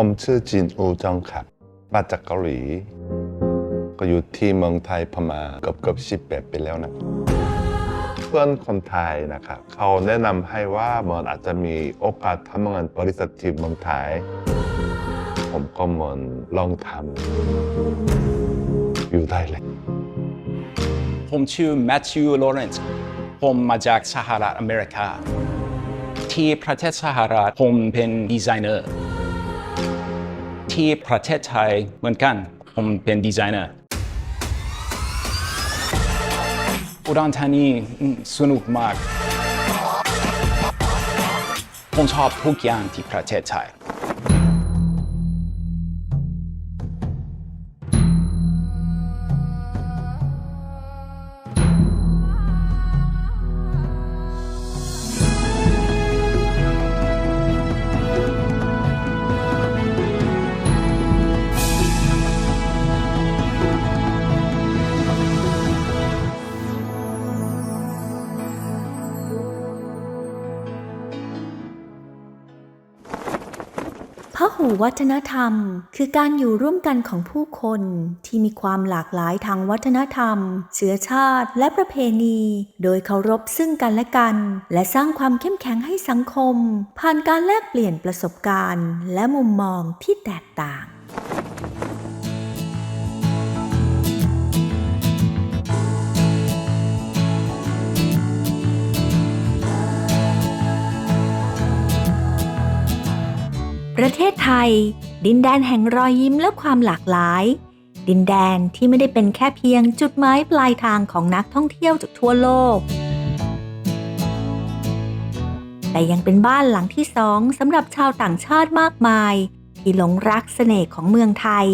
ผมชื่อจินอูจองครับมาจากเกาหลี ก็อยู่ที่เมืองไทยประมาเกือบเกือบสิบแปดปีแล้วนะเพื่อนคนไทยนะครับเขาแนะนำให้ว่ามันอาจจะมีโอกาสทำงานบริษัทที่เมืองไทย ผมก็เหมันลองทำอยู่ได้เลย ผมชื่อแมทธิวลอเรนซ์ผมมาจากสหรัฐอเมริกา ที่ประเทศสหรัฐผมเป็นดีไซเนอร์ ที่ประเทศไทยเหมือนกัน ผมเป็นดีไซเนอร์อุดรธานีสนุกมาก ผมชอบทุกอย่างที่ประเทศไทย หูวัฒนธรรม คือการอยู่ร่วมกันของผู้คนที่มีความหลากหลายทางวัฒนธรรม เชื้อชาติและประเพณี โดยเคารพซึ่งกันและกัน และสร้างความเข้มแข็งให้สังคม ผ่านการแลกเปลี่ยนประสบการณ์ และมุมมองที่แตกต่าง ประเทศไทย ดินแดนแห่งรอยยิ้มและความหลากหลาย ดินแดนที่ไม่ได้เป็นแค่เพียงจุดหมายปลายทางของนักท่องเที่ยวจากทั่วโลก แต่ยังเป็นบ้านหลังที่สองสำหรับชาวต่างชาติมากมาย ที่หลงรักเสน่ห์ของเมืองไทย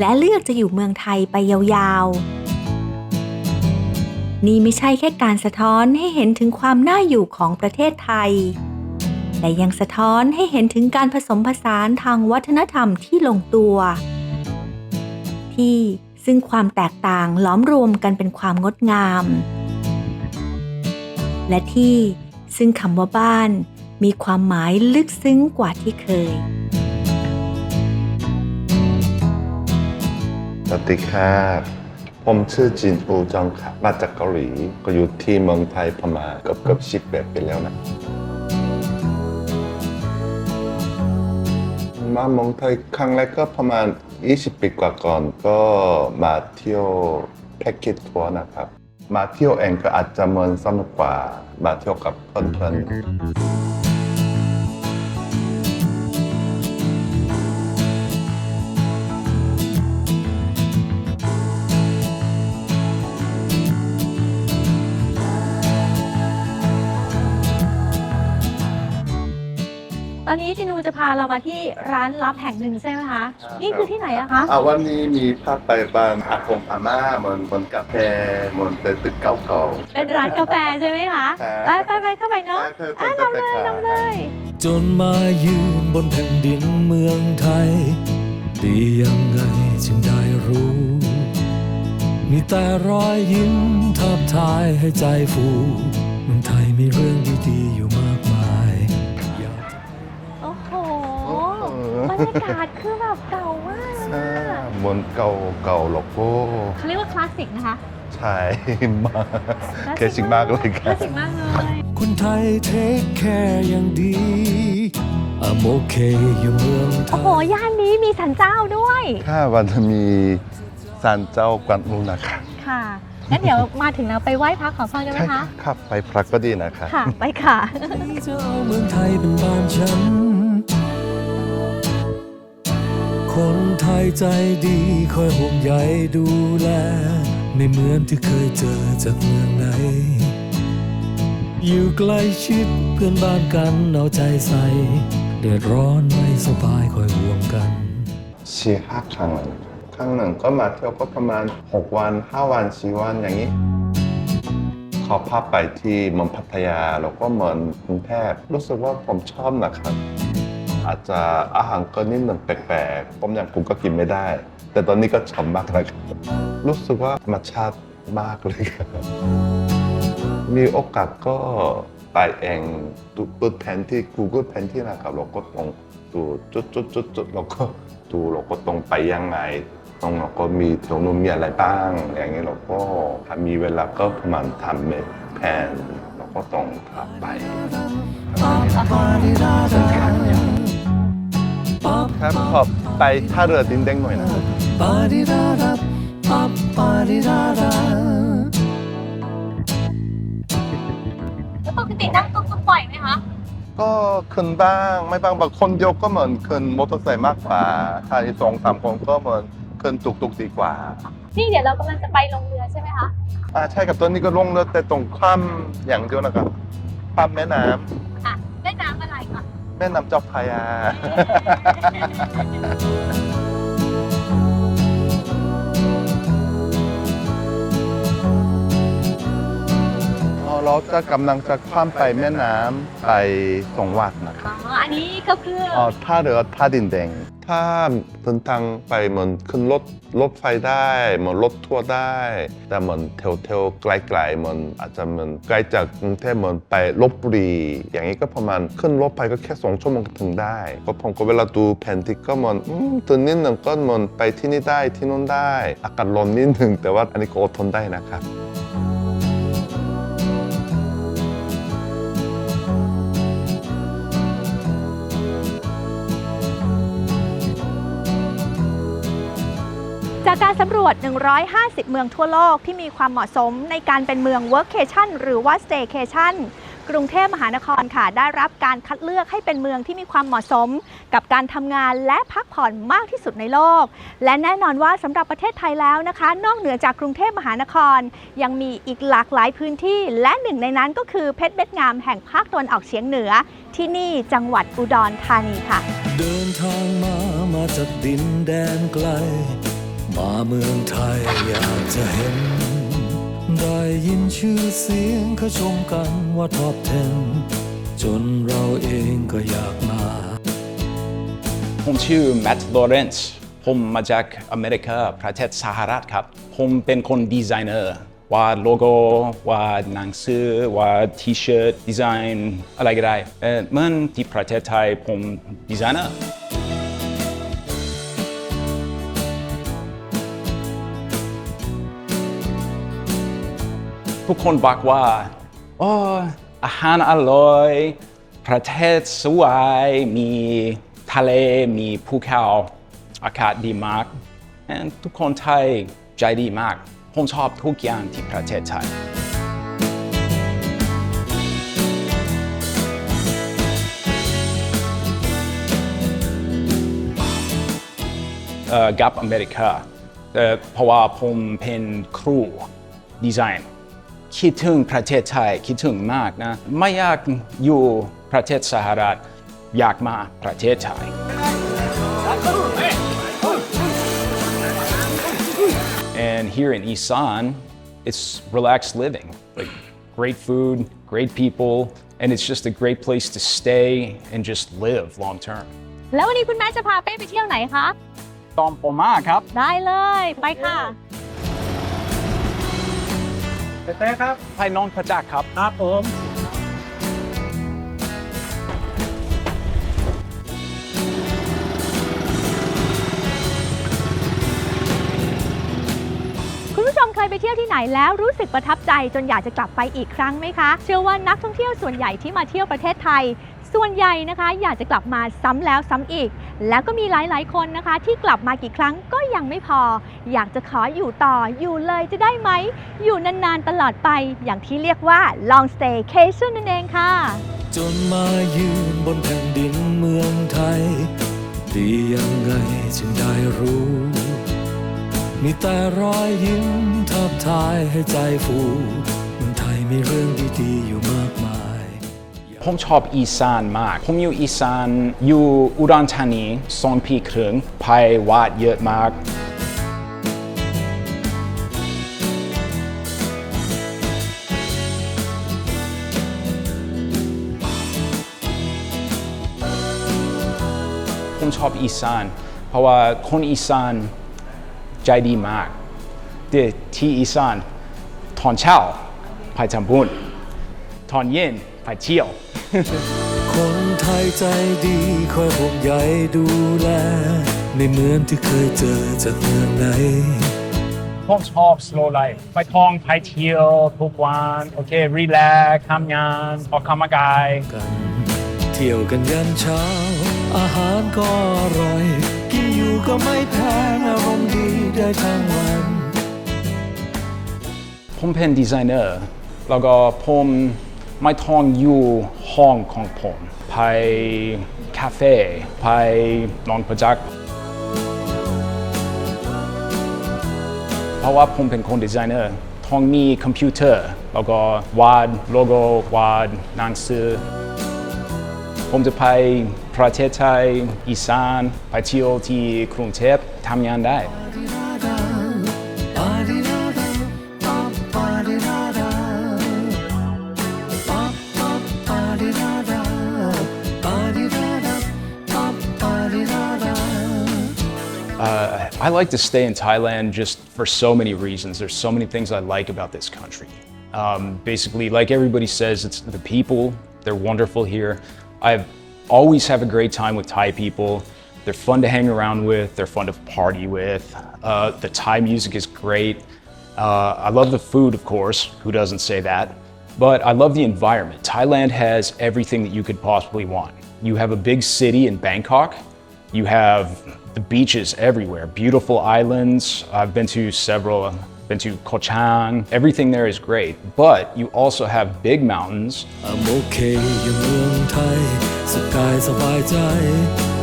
และเลือกจะอยู่เมืองไทยไปยาวๆ นี่ไม่ใช่แค่การสะท้อนให้เห็นถึงความน่าอยู่ของประเทศไทย แต่ยังสะท้อนให้เห็นถึงการผสมผสานทางวัฒนธรรมที่ลงตัว ที่ซึ่งความแตกต่างล้อมรวมกันเป็นความงดงาม และที่ซึ่งคำว่าบ้าน มีความหมายลึกซึ้งกว่าที่เคย สวัสดีครับผมชื่อจินอูจองครับมาจากเกาหลี ก็อยู่ที่เมืองไทยประมาณเกือบเกือบสิบแปดปีแล้วนะ มาเมืองไทยครั้งแรกก็ประมาณ 20 ปีกว่าก่อนก็มาเที่ยวแพ็กเกจทัวร์นะครับ มาเที่ยวเองก็อาจจะเหมันสนุกกว่ามาเที่ยวกับเพื่อนๆาเรามาที่ร้านลับแห่งหนึ่งใช่ไหมคะใช่นี่คือที่ไหนอะคะ อ่าวันนี้มีภาพไปบ้านอากงอาม่าเหมือนเหมือนกาแฟเหมือนเป็นตึกเก่าๆ เป็นร้านกาแฟใช่ไหมคะ ไปครับไปไปเข้าไปเนาะเธออะจะนำไปเลยขายนำเลย จนมายืนบนแผ่นดินเมืองไทย ดียังไงจึงได้รู้ มีแต่รอยยิ้มทับทายให้ใจฟูเมืองไทยมีเรื่อง รรยากาศคือแบบเก่ามากเลยใช่อะเหมือนเก่าเก่าโลโก้เขาเรียกว่าคลาสสิกนะคะใช่มากเคชิงมากเลยคครัลาบ สสิกมากเลยคนไทยเทคแคร์อย่างดี I'm okay อยู่เมืองไทโอ้โหย ย่านนี้มีสันเจ้าด้วย ถ้าวันจะมีศาลเจ้ากวนอูนะครับค่ะงั้นเดี๋ยวมาถึงเราไปไหว้พระขอพรกันไหมใช่คะ ครับไปพระก็ดีนะครับค่ะ ไปค่ะจะเอาเมืองไทยเป็นบ้านฉัน คนไทยใจดีคอยห่วงใยดูแล ไม่เหมือนที่เคยเจอจากเมืองไหน อยู่ใกล้ชิดเพื่อนบ้านกันเอาใจใส่เดือดร้อนไม่สบายคอยห่วงกันสี่ห้าครั้งเลยนะครับครั้งหนึ่งก็มาเที่ยวก็ประมาณ 6 วัน 5 วัน4วันอย่างนี้ ขอพาไปที่เมืองพัทยาแล้วก็เมืองกรุงเทพรู้สึกว่าผมชอบนะครับ อาจจะอาหารก็นิดหนึ่งแปลกๆผมยังกูก็กินไม่ได้ แต่ตอนนี้ก็ชอบมากนะครับรู้สึกว่าธรรมชาติมากเลยครับมีโอกาสก็ไปเองดูเปิดแผนที่ Google แผนที่นะครับเราก็ต้องดูจุดจุดจุดจุดเราก็ดูเราก็ต้องไปยังไงตรงเราก็มีแถวนู้นมีอะไรบ้าง อย่างนี้เราก็ถ้ามีเวลาก็ประมาณทำแผนเราก็ต้องทำไป ครับขอไปท่าเรือดินแดงหน่อยนะครับแล้วปกตินั่งตุ๊กๆบ่อยไหมคะ ก็ขึ้นบ้างไม่บ้างบางคนเดียวก็เหมือนขึ้นมอเตอร์ไซค์มากกว่าถ้าอีกสองสามคนก็เหมือนขึ้นตุกตุกๆดีกว่า นี่เดี๋ยวเรากำลังจะไปลงเรือใช่ไหมคะ อ่าใช่กับตัวนี้ก็ลงเรือแต่ตรงข้ามอย่างเดียวนะครับข้ามแม่น้ค่ะเล่นน้ำอะไรก่อนำ แม่น้ำเจ้าพระยา เราจะกำลังจะข้ามไปแม่น้ำไปสองวัดนะครับ อ๋อ อันนี้ก็คือออ๋อท่าเรือท่าดินแดง ถ้าเดินทางไปเหมือนขึ้นรถรถไฟได้เหมือนรถทัวร์ได้ แต่เหมือนแถวแถวๆไกลๆเหมือนอาจจะเหมือนไกลจากกรุงเทพเหมือนไปลบบุรี อย่างนี้ก็ประมาณขึ้นรถไปก็แค่สองชั่วโมงก็ถึงได้ ก็ผมก็เวลาดูแผนที่ก็เหมือนอืมตื่นนิดหนึ่งก็เหมือนไปที่นี่ได้ที่นู่นได้ อากาศร้อนนิดหนึ่งแต่ว่าอันนี้ก็อดทนได้นะครับ จากการสำรวจ 150 เมืองทั่วโลกที่มีความเหมาะสมในการเป็นเมือง Workcation หรือว่า Staycation กรุงเทพมหานครค่ะ ได้รับการคัดเลือกให้เป็นเมืองที่มีความเหมาะสม กับการทำงานและพักผ่อนมากที่สุดในโลก และแน่นอนว่าสำหรับประเทศไทยแล้วนะคะ นอกเหนือจากกรุงเทพมหานคร ยังมีอีกหลากหลายพื้นที่ และหนึ่งในนั้นก็คือเพชรเบ็ดงามแห่งภาคตะวันออกเฉียงเหนือ ที่นี่จังหวัดอุดรธานีค่ะ เดินทางมามาจากดินแดนไกล มาเมืองไทยอยากจะเห็น ได้ยินชื่อเสียงเขาชมกันว่าท็อป10จนเราเองก็อยากมา ผมชื่อแมตต์ลอเรนซ์ผมมาจากอเมริกาประเทศสหรัฐครับ ผมเป็นคนดีไซเนอร์วาดโลโก้วาดหนังสือวาดทีเชิร์ตดีไซน์อะไรก็ได้เออเหมือนที่ประเทศไทยผมดีไซเนอร์ ทุกคนบอกว่าโอ้อาหารอร่อย ประเทศสวย มีทะเล มีภูเขา อากาศดีมาก ทุกคนไทยใจดีมาก ผมชอบทุกอย่างที่ประเทศไทยกับอเมริกาเอ่อเพราะว่าผมเป็นครูดีไซน์ คิดถึงประเทศไทยคิดถึงมากนะ ไม่อยากอยู่ประเทศสหรัฐอยากมาประเทศไทย And here in Isan, it's relaxed living. Like great food, great people, and it's just a great place to stay and just live long term. แล้ววันนี้คุณแม่จะพาเป้ไปเที่ยวไหนคะตอมปมาครับ ได้เลย ไปค่ะ ไพ่น้องพระจักรครับครับผมคุณผู้ชมเคยไปเที่ยวที่ไหนแล้วรู้สึกประทับใจจนอยากจะกลับไปอีกครั้งไหมคะ เชื่อว่านักท่องเที่ยวส่วนใหญ่ที่มาเที่ยวประเทศไทย ส่วนใหญ่นะคะอยากจะกลับมาซ้ำแล้วซ้ำอีก แล้วก็มีหลายๆ คนนะคะ ที่กลับมากี่ครั้งก็ยังไม่พอ อยากจะขออยู่ต่ออยู่เลยจะได้ไหม อยู่นานๆตลอดไป อย่างที่เรียกว่า long staycation นั่นเองค่ะ จนมายืนบนแผ่นดินเมืองไทย ดียังไงจึงได้รู้ มีแต่รอยยิ้มทับทายให้ใจฟูเมืองไทยมีเรื่องดีๆอยู่มากมาย ผมชอบอีสานมาก ผมอยู่อีสานอยู่อุดรธานีสองปีครึ่งไปวัดเยอะมากผมชอบอีสานเพราะว่าคนอีสานใจดีมากแต่ที่อีสานตอนเช้าไปทำบุญตอนเย็น ไปเที่ยว คนไทยใจดีคอยห่วงใยดูแล ไม่เหมือนที่เคยเจอจากเมืองไหนผมชอบ slow life ไปท่องไปเที่ยวทุกวันโอเค รีแลกซ์ทำงานออกกำลังกายกันเที่ยวกันยันเช้า อาหารก็อร่อย กินอยู่ก็ไม่แพงอารมณ์ดีได้ทั้งวัน ผมเป็นดีไซเนอร์ แล้วก็ผม ไม่ท่องอยู่ห้องของผม ไปคาเฟ่ไปนอนประจักษ์เพราะว่าผมเป็นคนดีไซเนอร์ต้องมีคอมพิวเตอร์ แล้วก็วาดโลโก้วาดหนังสือผมจะไปประเทศไทยอีสานไปเที่ยวที่กรุงเทพทำงานได้ I like to stay in Thailand just for so many reasons. There's so many things I like about this country. Um, basically, like everybody says, it's the people. They're wonderful here. I've always have a great time with Thai people. They're fun to hang around with. They're fun to party with. Uh, the Thai music is great. Uh, I love the food, of course. Who doesn't say that? But I love the environment. Thailand has everything that you could possibly want. You have a big city in Bangkok. You have the beaches everywhere, beautiful islands. I've been to several, been to Koh Chang. Everything there is great. But you also have big mountains. อโอเคอยู่เมืองไทยสุขกายสบายใจ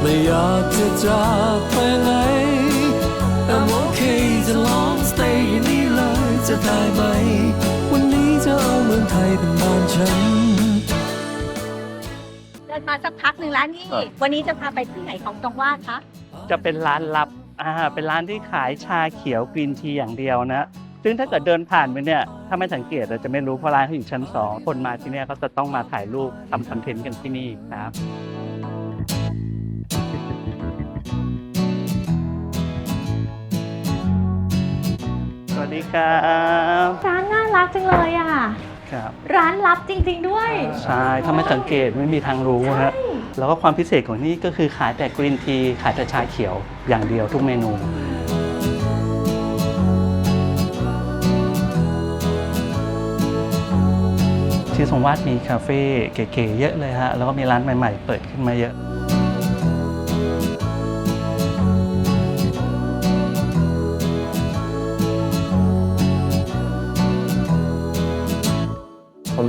ไม่อยากจะจากไปไหน I'm okay จะลอง stay อยู่นี่เลยจะได้ไหม วันนี้จะเอาเมืองไทยเป็นบ้านฉัน เดินมาสักพักหนึ่งแล้วนี่ วันนี้จะพาไปที่ไหนของตรงว่าคะ จะเป็นร้านลับอ่าเป็นร้านที่ขายชาเขียวกรีนทีอย่างเดียวนะซึ่งถ้าเกิดเดินผ่านไปเนี่ยถ้าไม่สังเกตเราจะไม่รู้เพราะร้านเขาอยู่ชั้นสองคนมาที่เนี่ยก็จะต้องมาถ่ายรูปทำคอนเทนต์กันที่นี่ครับสวัสดีครับร้านน่ารักจังเลยอะ ครับ ร้านลับจริง ๆ ด้วย ใช่ถ้าไม่สังเกตไม่มีทางรู้ฮะ แล้วก็ความพิเศษของนี่ก็คือขายแต่กรีนทีขายแต่ชาเขียวอย่างเดียวทุกเมนู ที่สมวาดมีคาเฟ่เก๋ๆเยอะเลยฮะ แล้วก็มีร้านใหม่ๆ เปิดขึ้นมาเยอะ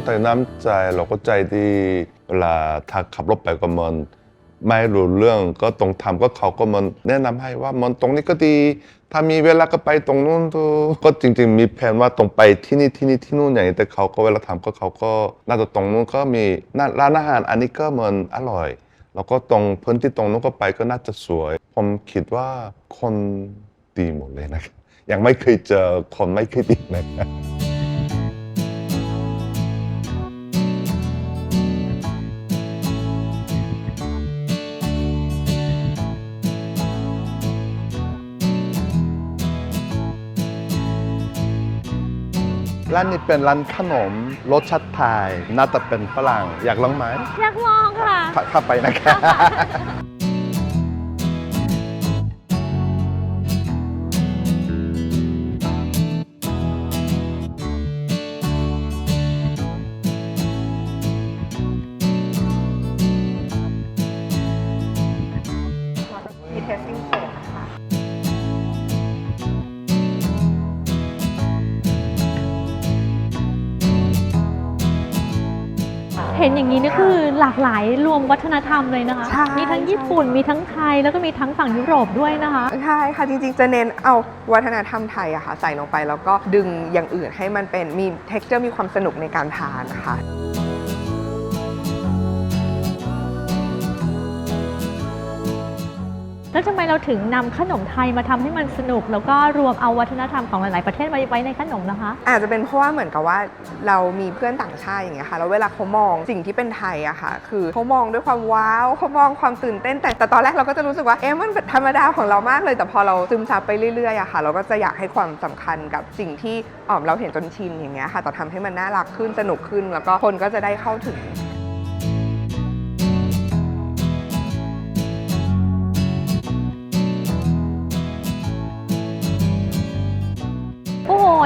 คนไทยน้ำใจเราก็ใจดีเวลาถ้าขับรถไปก็มันไม่รู้เรื่องก็ตรงทำก็เขาก็มันแนะนำให้ว่ามันตรงนี้ก็ดี ถ้ามีเวลาก็ไปตรงนู้นดูก็จริง ๆ มีแผนว่าตรงไปที่นี่ที่นี่ที่นู่นอย่างนี้แต่เขาก็เวลาทำก็เขาก็น่าจะตรงนู้นก็มีร้านอาหารอันนี้ก็มือนอร่อย แล้วก็ตรงพื้นที่ตรงนู้นก็ไปก็น่าจะสวย ผมคิดว่าคนดีหมดเลยนะครับยังไม่เคยเจอคนไม่เคยดีนะครับ ร้านนี้เป็นร้านขนมรสชาติไทยน่าจะเป็นฝรั่งอยากลองไหมอยากลองค่ะถ้าถ้าไปนะครั เห็นอย่างนี้นี่คือหลากหลายรวมวัฒนธรรมเลยนะคะ ใช่มีทั้งญี่ปุ่นมีทั้งไทย แล้วก็มีทั้งฝั่งยุโรปด้วยนะคะ ใช่ค่ะจริงๆ จะเน้นเอาวัฒนธรรมไทยอะค่ะ ใส่ลงไปแล้วก็ดึงอย่างอื่นให้มันเป็นมี t e x t u r e มีความสนุกในการทานค่ะ แล้วทำไมเราถึงนำขนมไทยมาทำให้มันสนุก แล้วก็รวมเอาวัฒนธรรมของหลาย ๆ ประเทศไว้ไว้ในขนมนะคะ อาจจะเป็นเพราะว่าเหมือนกับว่าเรามีเพื่อนต่างชาติอย่างเงี้ยค่ะแล้วเวลาเขามองสิ่งที่เป็นไทยอะค่ะ คือเขามองด้วยความว้าวเขามองความตื่นเต้นแต่แต่ตอนแรกเราก็จะรู้สึกว่าเอ๊ะมันเป็นธรรมดาของเรามากเลย แต่พอเราซึมซับไปเรื่อยๆอะค่ะ เราก็จะอยากให้ความสำคัญกับสิ่งที่อ๋อมเราเห็นจนชินอย่างเงี้ยค่ะแต่ทำให้มันน่ารักขึ้นสนุกขึ้นแล้วก็คนก็จะได้เข้าถึง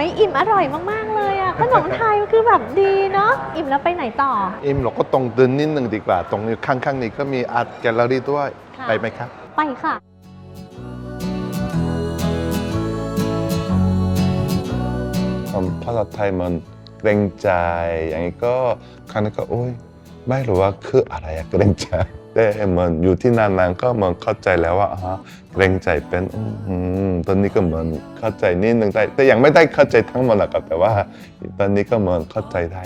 ยอิ่มอร่อยมาก ๆ เลยอะขนมไทยคือแบบดีเนาะอิ่มแล้วไปไหนต่อ อิมเราก็ต้องเดินนิดนึงดีกว่า ตรงนี้ข้างๆนี้ก็มีอาร์ตแกลเลอรี่ด้วย ค่ะ ไปไหมครับ ไปค่ะผมภาษาไทยมันเกรงใจ อย่างนี้ก็ครั้งนี้ก็โอ้ยไม่รู้ว่าคืออะไรอะเกรงใจ แต่เหมือนอยู่ที่นานๆก็เหมือนเข้าใจแล้วว่าอ๋อเกรงใจเป็นอืมตอนนี้ก็เหมือนเข้าใจนิดนึงแต่แต่ยังไม่ได้เข้าใจทั้งหมดนะครับแต่ว่าตอนนี้ก็เหมือนเข้าใจได้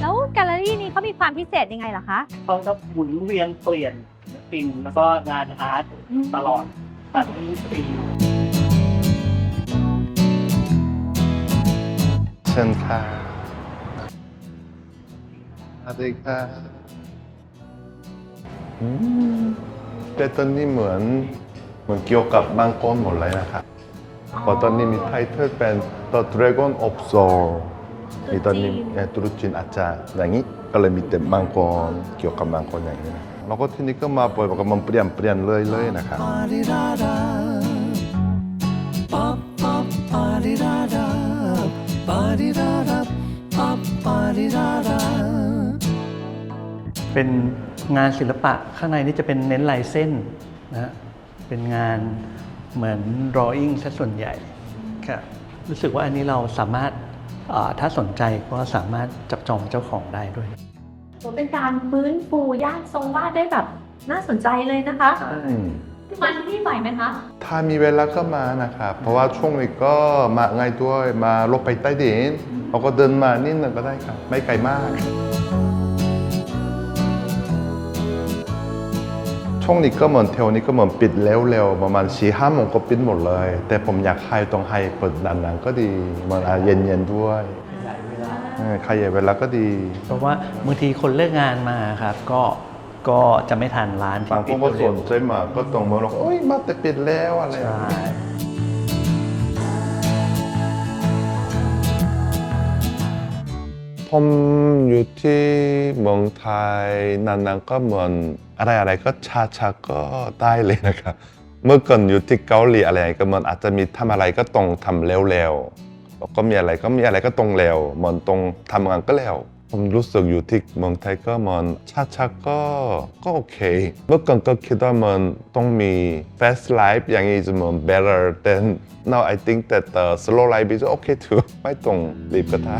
แล้วแกลเลอรี่นี้เขามีความพิเศษยังไงล่ะคะเขาจะหมุนเวียนเปลี่ยนศิลปินแล้วก็งานอาร์ตตลอดตัดปี ชิญค่ะสวัสดีค่ะอืมแต่ตอนนี้เหมือนเหมือนเกี่ยวกับบางคนหมดเลยนะครับเพราะตอนนี้มีไทเทลเป็น The Dragon of Soul มีตอนนี้เอ่อตรุษจีนอาจารย์อย่างนี้ก็เลยมีแต่บางคนเกี่ยวกับบางคนอย่างนี้นะแล้วก็ที่นี่ก็มาบ่อยๆก็มันเปลี่ยนเปลี่ยนเลยเลยๆนะครับ เป็นงานศิลปะข้างในนี่จะเป็นเน้นลายเส้นนะฮะเป็นงานเหมือน drawing ซะส่วนใหญ่ครับรู้สึกว่าอันนี้เราสามารถอ่าถ้าสนใจก็สามารถจับจองเจ้าของได้ด้วยเป็นการฟื้นฟูย่านทรงวาดได้แบบน่าสนใจเลยนะคะ อืม มาที่นี่บ่อยไหมคะ ถ้ามีเวลาก็มานะครับ เพราะว่าช่วงนี้ก็มาง่ายด้วยมาลงไปใต้ดินเราก็เดินมานิดนึงก็ได้ครับ ไม่ไกลมาก ช่วงนี้ก็เหมือนเทวนี้ก็เหมือนปิดเร็วๆประมาณสี่ห้าโมงก็ปิดหมดเลย แต่ผมอยากให้ตรงให้เปิดนานๆก็ดีมันอาจเย็นๆด้วยเออใครอยากเวลาก็ดี เพราะว่าบางทีคนเลิกงานมาครับก็ ก็จะไม่ทันร้านที่บางคนก็สนใจมาก็ตรงมาบอกโอ้ยมาแต่ปิดแล้วอะไรอย่างใช่เงี้ยผมอยู่ที่เมืองไทยนานๆก็เหมือนอะไรๆก็ช้าๆก็ได้เลยนะครับ เมื่อก่อนอยู่ที่เกาหลีอะไรก็เหมันอาจจะมีทำอะไรก็ตรงทำเร็วๆแล้วก็มีอะไรก็มีอะไรก็ตรงเร็วเหมันตรงทำงานก็เร็ว ผมรู้สึกอยู่ที่เมืองไทยก็เหมันช้าๆก็ก็โอเค เมื่อก่อนก็คิดว่ามันต้องมี fast life อย่างนี้จะเหมือน better than now I think that the slow life is okay too ไม่ต้องรีบก็ได้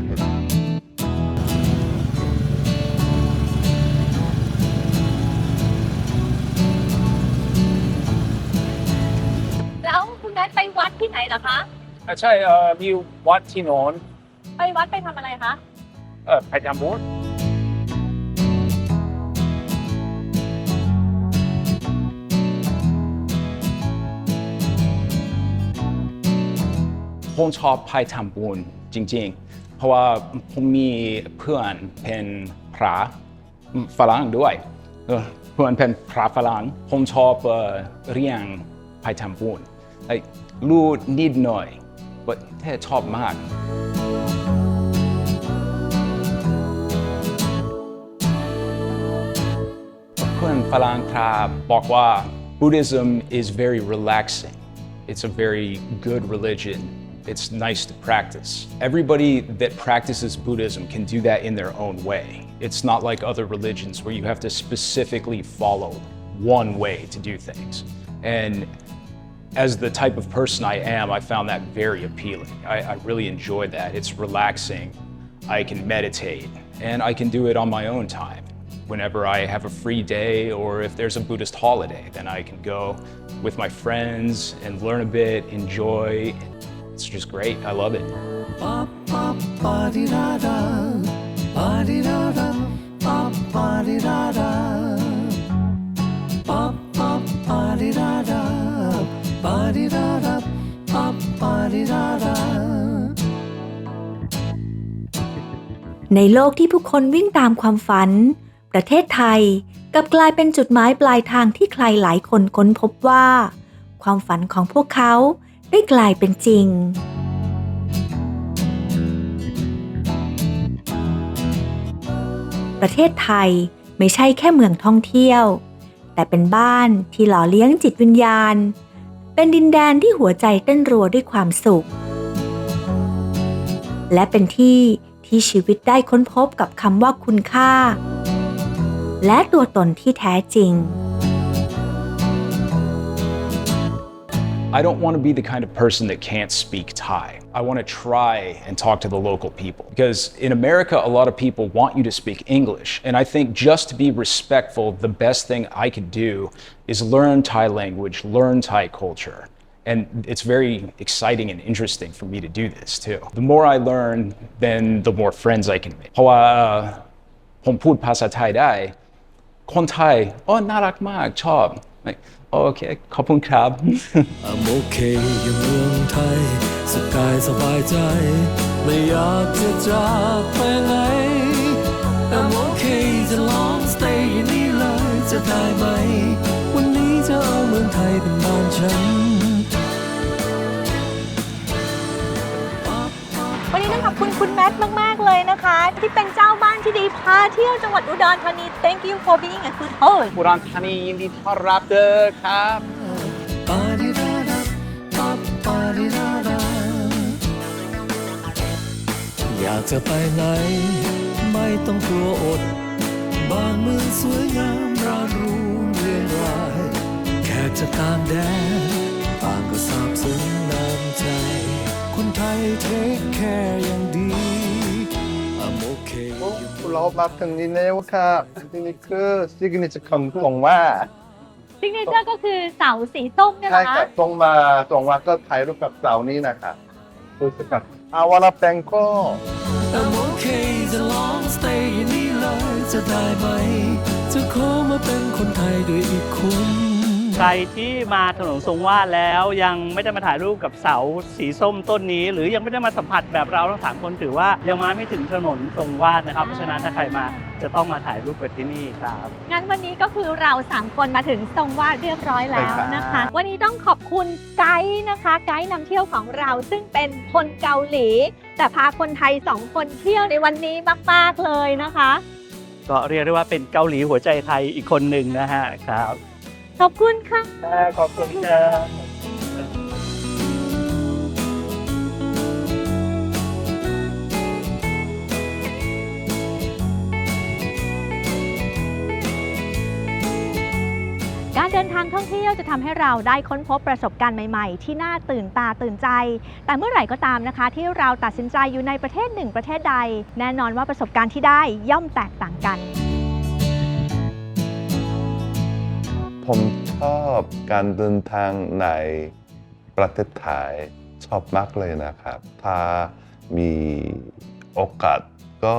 แล้วคุณแม่ไปวัดที่ไหนเหรอคะ อะใช่เอ่อมีวัดที่โนนไปวัดไปทำอะไรคะ เออไปทำบุญผมชอบไปทำบุญจริง ๆ เพราะว่าผมมีเพื่อนเป็นพระฝรั่งด้วยเพื่อนเป็นพระฝรั่งผมชอบเรียนไปทำบุญไอ้รู้นิดหน่อยแต่ชอบมาก Lachlan Palantra Bakwa, Buddhism is very relaxing. It's a very good religion. It's nice to practice. Everybody that practices Buddhism can do that in their own way. It's not like other religions where you have to specifically follow one way to do things. And as the type of person I am, I found that very appealing. I, I really enjoy that. It's relaxing. I can meditate and I can do it on my own time Whenever I have a free day or if there's a Buddhist holiday, then I can go with my friends and learn a bit, enjoy. It's just great. I love it. Ba-di-da-da, ba-di di da da, ba ba di da da, ba ba ba di da da, ba di da da, ba ba di da da. ในโลกที่ผู้คนวิ่งตามความฝัน ประเทศไทยกับกลายเป็นจุดหมายปลายทางที่ใครหลายคนค้นพบว่า ความฝันของพวกเขาได้กลายเป็นจริง ประเทศไทยไม่ใช่แค่เมืองท่องเที่ยว แต่เป็นบ้านที่หล่อเลี้ยงจิตวิญญาณ เป็นดินแดนที่หัวใจเต้นรัวด้วยความสุข และเป็นที่ที่ชีวิตได้ค้นพบกับคำว่าคุณค่า และตัวตนที่แท้จริง I don't want to be the kind of person that can't speak Thai. I want to try and talk to the local people because in America, a lot of people want you to speak English. And I think just to be respectful, the best thing I could do is learn Thai language, learn Thai culture. And it's very exciting and interesting for me to do this too. The more I learn, then the more friends I can make. เพราะว่าผมพูดภาษาไทยได้ คนไทยอ๋อน่ารักมากชอบ Like, โอเค ขอบคุณครับ I'm okay อยู่เมืองไทยสกายสบายใจ ไม่อยากจะจากไปไหน I'm okay จะลอง stay อยู่นี่เลยจะได้ไหม วันนี้จะเอาเมืองไทยเป็นบ้านฉัน ต้องขอบคุณคุณแมทมาก ๆ เลยนะคะ ที่เป็นเจ้าบ้านที่ดีพาเที่ยวจังหวัดอุดรธานี Thank you for being a good host อุดรธานียินดีต้อนรับเด้อครับ Ba-di-da-da, ba-ba-di-da-da อยากจะไปไหน ไม่ต้องกลัวอดบ้านเมืองสวยงามรานรูเรียงรายแขกจะตามแดนต่างก็สาบซึ้งน้ำใจ คนไทยเทคแคร์อย่างดี I'm okay เรามาถึงนี้แล้วครับที่นี่คือสิ่งที่จะคำตรงว่าซิกเนเจอร์ก็คือเสาสีส้มเนี่ยใช่นะครัคะบตรงมาตรงมาก็ถ่ายรูปกับเสานี้นะครับรู้สึกกับอาวาราแปงโก I'm okay จะลอง stay อยู่นี่เลยจะได้ไหม จะขอมาเป็นคนไทยด้วยอีกคน ใครที่มาถนนทรงวาดแล้วยังไม่ได้มาถ่ายรูปกับเสาสีส้มต้นนี้ หรือยังไม่ได้มาสัมผัสแบบเราทั้งสามคนถือว่ายังมาไม่ถึงถนนทรงวาดนะครับเพราะฉะนั้นถ้าใครมาจะต้องมาถ่ายรูปกันที่นี่ครับ งั้นวันนี้ก็คือเราสามคนมาถึงทรงวาดเรียบร้อยแล้วนะคะ วันนี้ต้องขอบคุณไกด์นะคะ ไกด์นำเที่ยวของเราซึ่งเป็นคนเกาหลี แต่พาคนไทยสองคนเที่ยวในวันนี้มาก ๆ เลยนะคะ ก็เรียกได้ว่าเป็นเกาหลีหัวใจไทยอีกคนหนึ่งนะฮะครับ ขอบคุณค่ะ ขอบคุณครับการเดินทางท่องเที่ยวจะทำให้เราได้ค้นพบประสบการณ์ใหม่ๆ ที่น่าตื่นตาตื่นใจ แต่เมื่อไหร่ก็ตามนะคะ ที่เราตัดสินใจอยู่ในประเทศหนึ่งประเทศใด แน่นอนว่าประสบการณ์ที่ได้ย่อมแตกต่างกัน ผมชอบการเดินทางในประเทศไทยชอบมากเลยนะครับ ถ้ามีโอกาสก็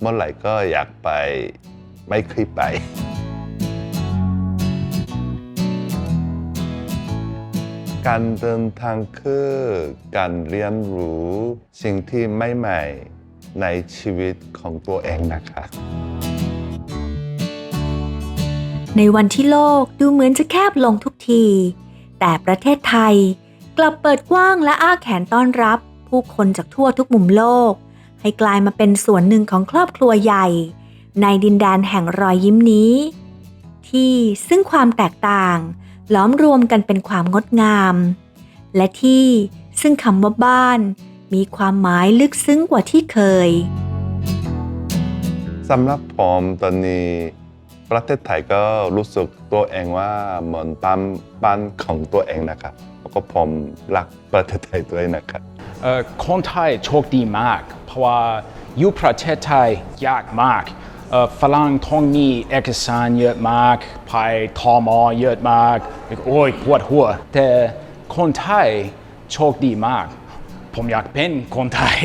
เมื่อไหร่ก็อยากไปไม่เคยไป การเดินทางคือการเรียนรู้สิ่งที่ไม่ใหม่ในชีวิตของตัวเองนะครับ ในวันที่โลกดูเหมือนจะแคบลงทุกที แต่ประเทศไทยกลับเปิดกว้างและอ้าแขนต้อนรับ ผู้คนจากทั่วทุกมุมโลก ให้กลายมาเป็นส่วนหนึ่งของครอบครัวใหญ่ ในดินแดนแห่งรอยยิ้มนี้ ที่ซึ่งความแตกต่าง ล้อมรวมกันเป็นความงดงาม และที่ซึ่งคำว่าบ้าน มีความหมายลึกซึ้งกว่าที่เคยสำหรับผมตอนนี้ ประเทศไทยก็รู้สึกตัวเองว่าเหมือนบ้านบ้นของตัวเองนะครับแล้วก็ผมรักประเทศไทยด้วยนะครับเอ่อคนไทยโชคดีมาก เพราะว่าอยู่ประเทศไทยยากมากเอ่อฝรั่งต้องมีเอกสารเยอะมากไปทอมอเยอะมากโอ้ยปวดหัว แต่คนไทยโชคดีมาก ผมอยากเป็นคนไทย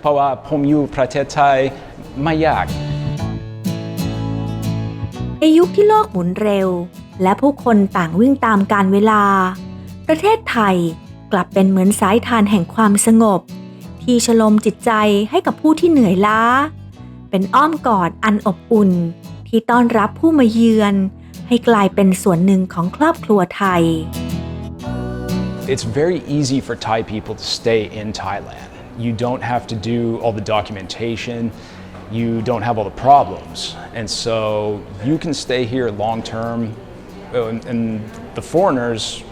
เพราะว่าผมอยู่ประเทศไทยไม่ยาก ยุคที่โลกหมุนเร็ว และผู้คนต่างวิ่งตามการเวลา ประเทศไทยกลับเป็นเหมือนสายทานแห่งความสงบ ที่ชโลมจิตใจให้กับผู้ที่เหนื่อยล้า เป็นอ้อมกอดอันอบอุ่น ที่ต้อนรับผู้มาเยือน ให้กลายเป็นส่วนหนึ่งของครอบครัวไทย It's very easy for Thai people to stay in Thailand. You don't have to do all the documentation. You don't have all the problems. And so you can stay here long term. And, and the foreigners,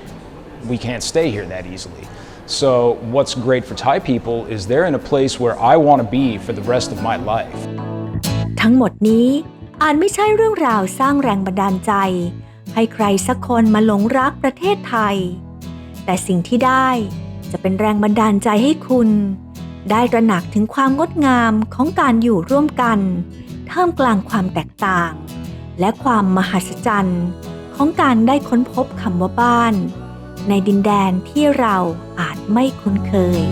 we can't stay here that easily. So what's great for Thai people is they're in a place where I want to be for the rest of my life. ทั้งหมดนี้อาจไม่ใช่เรื่องราวสร้างแรงบันดาลใจ ให้ใครสักคนมาหลงรักประเทศไทย แต่สิ่งที่ได้จะเป็นแรงบันดาลใจให้คุณ ได้ตระหนักถึงความงดงามของการอยู่ร่วมกัน ท่ามกลางความแตกต่าง และความมหัศจรรย์ ของการได้ค้นพบคำว่าบ้าน ในดินแดนที่เราอาจไม่คุ้นเคย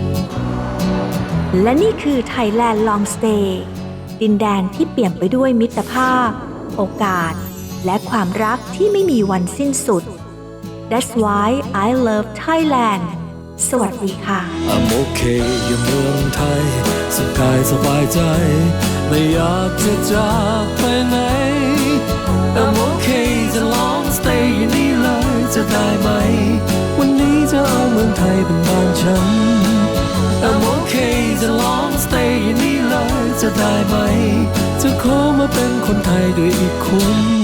และนี่คือ Thailand Long Stay ดินแดนที่เปี่ยมไปด้วยมิตรภาพ โอกาส และความรักที่ไม่มีวันสิ้นสุด That's why I love Thailand สวัสดีค่ะ I'm okay อยู่เมืองไทยสกายสบายใจ ไม่อยากจะจากไปไหน I'm okay จะ long stay อยู่นี่เลยจะได้ไหม วันนี้จะเอาเมืองไทยเป็นบ้านฉัน I'm okay จะ long stay อยู่นี่เลยจะได้ไหม จะขอมาเป็นคนไทยด้วยอีกคน